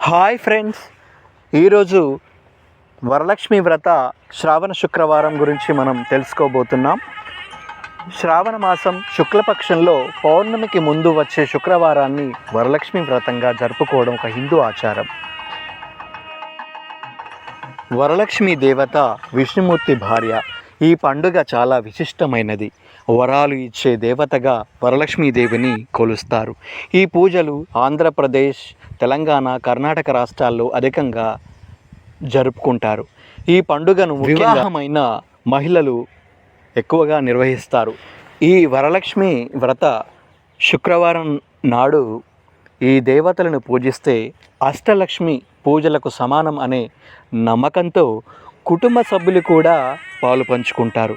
Hi friends. ఈరోజు వరలక్ష్మి వ్రత శ్రావణ శుక్రవారం గురించి మనం తెలుసుకోబోతున్నాం. శ్రావణ మాసం శుక్లపక్షంలో పౌర్ణమికి ముందు వచ్చే శుక్రవారాన్ని వరలక్ష్మి వ్రతంగా జరుపుకోవడం ఒక హిందూ ఆచారం. వరలక్ష్మి దేవత విష్ణుమూర్తి భార్య ఈ పండుగ చాలా విశిష్టమైనది. వరాలు ఇచ్చే దేవతగా వరలక్ష్మీదేవిని కొలుస్తారు. ఈ పూజలు ఆంధ్రప్రదేశ్ తెలంగాణ కర్ణాటక రాష్ట్రాల్లో అధికంగా జరుపుకుంటారు. ఈ పండుగను వివాహమైన మహిళలు ఎక్కువగా నిర్వహిస్తారు. ఈ వరలక్ష్మి వ్రత శుక్రవారం నాడు ఈ దేవతలను పూజిస్తే అష్టలక్ష్మి పూజలకు సమానం అనే నమ్మకంతో కుటుంబ సభ్యులు కూడా పాలు పంచుకుంటారు.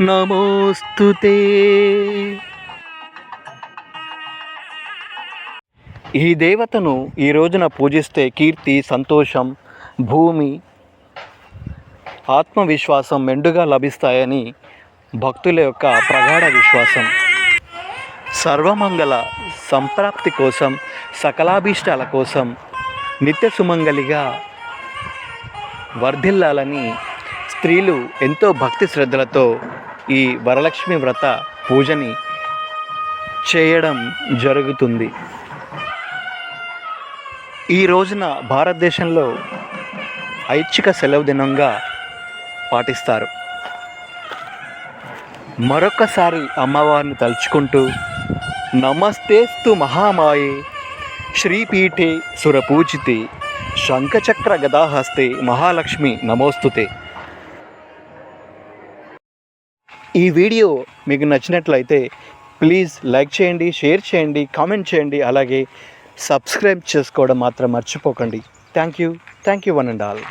నమోస్తు ఈ దేవతను ఈ రోజున పూజిస్తే కీర్తి సంతోషం భూమి ఆత్మవిశ్వాసం మెండుగా లభిస్తాయని భక్తుల యొక్క ప్రగాఢ విశ్వాసం. సర్వమంగళ సంప్రాప్తి కోసం సకలాభీష్టాల కోసం నిత్య సుమంగలిగా వర్ధిల్లాలని స్త్రీలు ఎంతో భక్తి శ్రద్ధలతో ఈ వరలక్ష్మి వ్రత పూజని చేయడం జరుగుతుంది. ఈ రోజున భారతదేశంలో ఐచ్ఛిక సెలవు దినంగా పాటిస్తారు. మరొకసారి అమ్మవారిని తలుచుకుంటూ నమస్తేస్తు మహామాయే శ్రీపీఠే సురపూజితే శంఖచక్ర గదాహస్తే మహాలక్ష్మి నమోస్తుతే. ఈ వీడియో మీకు నచ్చినట్లయితే ప్లీజ్ లైక్ చేయండి షేర్ చేయండి కామెంట్ చేయండి అలాగే సబ్స్క్రైబ్ చేసుకోవడం మాత్రం మర్చిపోకండి. Thank you thank you one and all